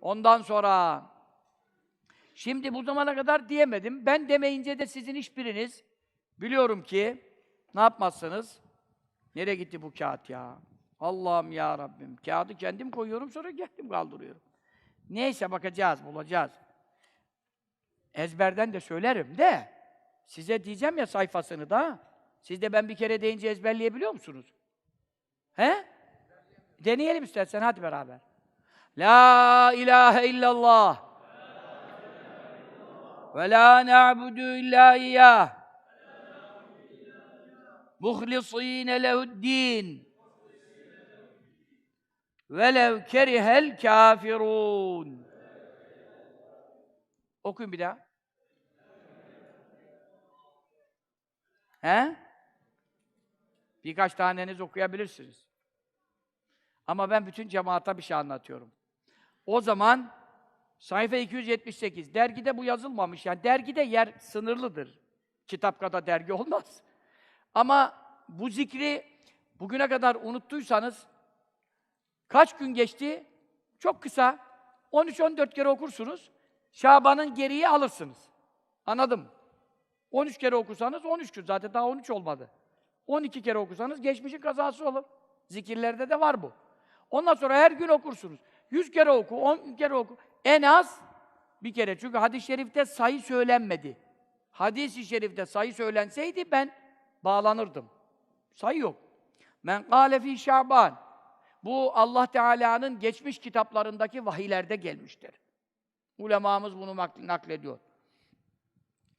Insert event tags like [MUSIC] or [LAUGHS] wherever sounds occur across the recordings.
Ondan sonra şimdi bu zamana kadar diyemedim. Ben demeyince de sizin hiçbiriniz biliyorum ki ne yapmazsınız? Nereye gitti bu kağıt ya? Allah'ım ya Rabbim. Kağıdı kendim koyuyorum sonra kendim kaldırıyorum. Neyse bakacağız, bulacağız. Ezberden de söylerim de size diyeceğim ya sayfasını da. Siz de ben bir kere deyince ezberleyebiliyor musunuz? He? Deneyelim istersen hadi beraber. La ilahe illallah. Ve la na'budu illa iyyah. Muhlisîne lehu'd-din. Velev kerihel kafirun. Okuyun bir daha. He? Birkaç taneniz okuyabilirsiniz. Ama ben bütün cemaata bir şey anlatıyorum. O zaman sayfa 278. Dergide bu yazılmamış. Yani dergide yer sınırlıdır. Kitap kadar dergi [LAUGHS] olmaz. Ama bu zikri bugüne kadar unuttuysanız kaç gün geçti? Çok kısa. 13-14 kere okursunuz. Şaban'ın geriye alırsınız. Anladım. 13 kere okursanız 13 gün. Zaten daha 13 olmadı. 12 kere okursanız geçmişin kazası olur. Zikirlerde de var bu. Ondan sonra her gün okursunuz. 100 kere oku, 10 kere oku. En az bir kere. Çünkü hadis-i şerifte sayı söylenmedi. Hadis-i şerifte sayı söylenseydi ben bağlanırdım. Sayı yok. Men kâle fî şaban. Bu Allah Teala'nın geçmiş kitaplarındaki vahiylerde gelmiştir. Ulemamız bunu naklediyor.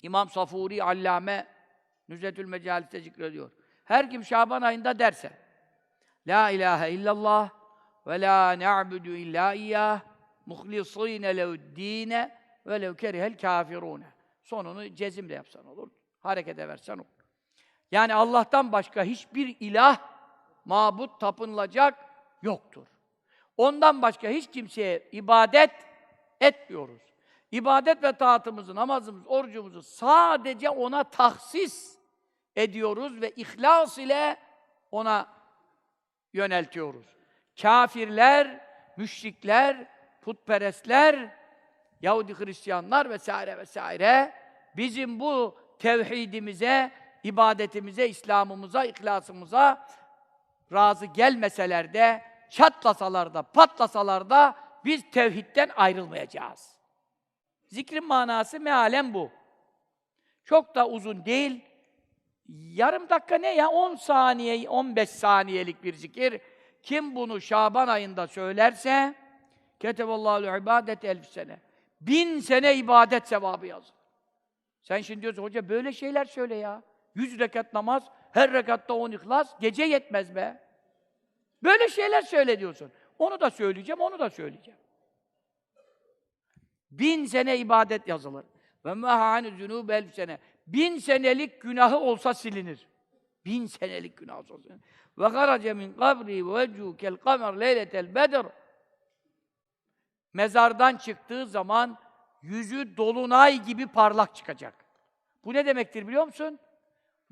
İmam Safuri Allame Nüzetül Mecalis'te zikrediyor. Her kim Şaban ayında derse La ilahe illallah ve la na'budu illa iyyah muhlisîne lehu'd-dîne ve lev kerihel kâfirûne. Sonunu cezimle yapsan olur. Harekete versen olur. Yani Allah'tan başka hiçbir ilah, mabut, tapınılacak yoktur. Ondan başka hiç kimseye ibadet etmiyoruz. İbadet ve taatımızı, namazımız, orucumuzu sadece ona tahsis ediyoruz ve ihlas ile ona yöneltiyoruz. Kafirler, müşrikler, putperestler, Yahudi Hristiyanlar vesaire vesaire bizim bu tevhidimize, ibadetimize, İslam'ımıza, ihlasımıza razı gelmeseler de, çatlasalar da, patlasalar da biz tevhidden ayrılmayacağız. Zikrin manası mealen bu. Çok da uzun değil. Yarım dakika ne ya? 10 saniye, 15 saniyelik bir zikir. Kim bunu Şaban ayında söylerse Ketevallahu ibadet elf sene. Bin sene ibadet sevabı yazır. Sen şimdi diyorsun, hoca böyle şeyler söyle ya. Yüz rekat namaz, her rekatta on ihlas, gece yetmez be. Böyle şeyler söyle diyorsun. Onu da söyleyeceğim, onu da söyleyeceğim. Bin sene ibadet yazılır. Ve mehâni zünûb elf sene. Bin senelik günahı olsa silinir. Bin senelik günah silinir. Ve garace min kabri ve vecu kel kamer leyletel bedr. Mezardan çıktığı zaman yüzü dolunay gibi parlak çıkacak. Bu ne demektir biliyor musun?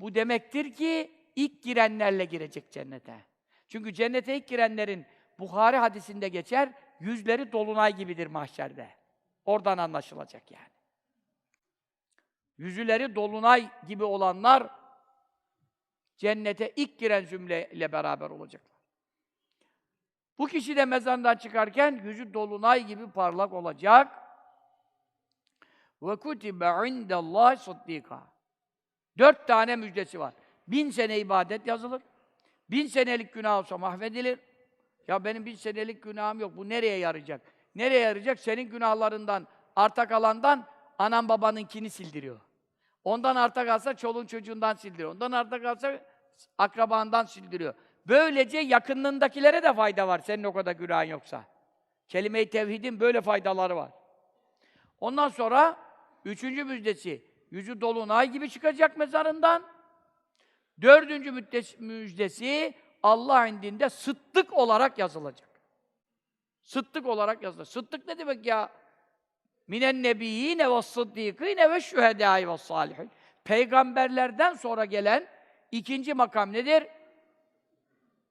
Bu demektir ki ilk girenlerle girecek cennete. Çünkü cennete ilk girenlerin Buhari hadisinde geçer, yüzleri dolunay gibidir mahşerde. Oradan anlaşılacak yani. Yüzüleri dolunay gibi olanlar cennete ilk giren zümreyle beraber olacaklar. Bu kişi de mezardan çıkarken yüzü dolunay gibi parlak olacak. Ve kutibe indallahi sıddîkâ. Dört tane müjdesi var. Bin sene ibadet yazılır. Bin senelik günah olsa mahvedilir. Ya benim bin senelik günahım yok. Bu nereye yarayacak? Nereye yarayacak? Senin günahlarından, arta kalandan anan babanınkini sildiriyor. Ondan arta kalsa çoluğun çocuğundan sildiriyor. Ondan arta kalsa akrabandan sildiriyor. Böylece yakınlığındakilere de fayda var senin o kadar günahın yoksa. Kelime-i tevhidin böyle faydaları var. Ondan sonra üçüncü müjdesi, yüzü dolunay gibi çıkacak mezarından. Dördüncü müjdesi, Allah indinde sıddık olarak yazılacak. Sıddık olarak yazılacak. Sıddık ne demek ya? Minen nebiyyine ve sıddîkîne ve şühedâi ve salihin. Peygamberlerden sonra gelen ikinci makam nedir?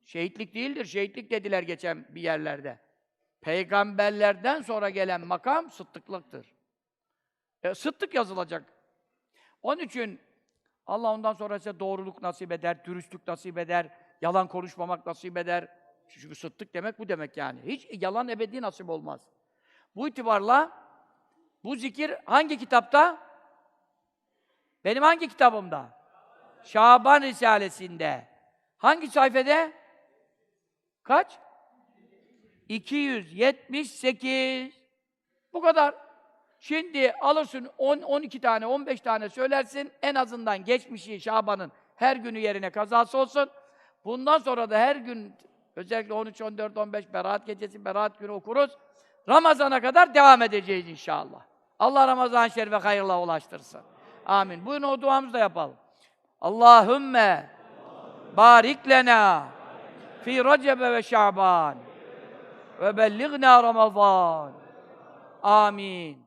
Şehitlik değildir. Şehitlik dediler geçen bir yerlerde. Peygamberlerden sonra gelen makam sıddıklıktır. E, sıddık yazılacak. Onun için Allah ondan sonra size doğruluk nasip eder, dürüstlük nasip eder, yalan konuşmamak nasip eder. Çünkü sıddık demek bu demek yani. Hiç yalan ebedi nasip olmaz. Bu itibarla bu zikir hangi kitapta? Benim hangi kitabımda? Şaban Risalesi'nde. Hangi sayfede? Kaç? 278. Bu kadar. Şimdi alırsın 10 12 tane, 15 tane söylersin. En azından geçmişi Şaban'ın her günü yerine kazası olsun. Bundan sonra da her gün özellikle 13, 14, 15 Berat gecesi, Berat günü okuruz. Ramazana kadar devam edeceğiz inşallah. Allah Ramazan-ı Şerif'e hayırla ulaştırsın. Amin. Buyurun o duamızı da yapalım. Allahümme barik lena fi Recebe ve Şaban ve bellighna Ramazan. Amin.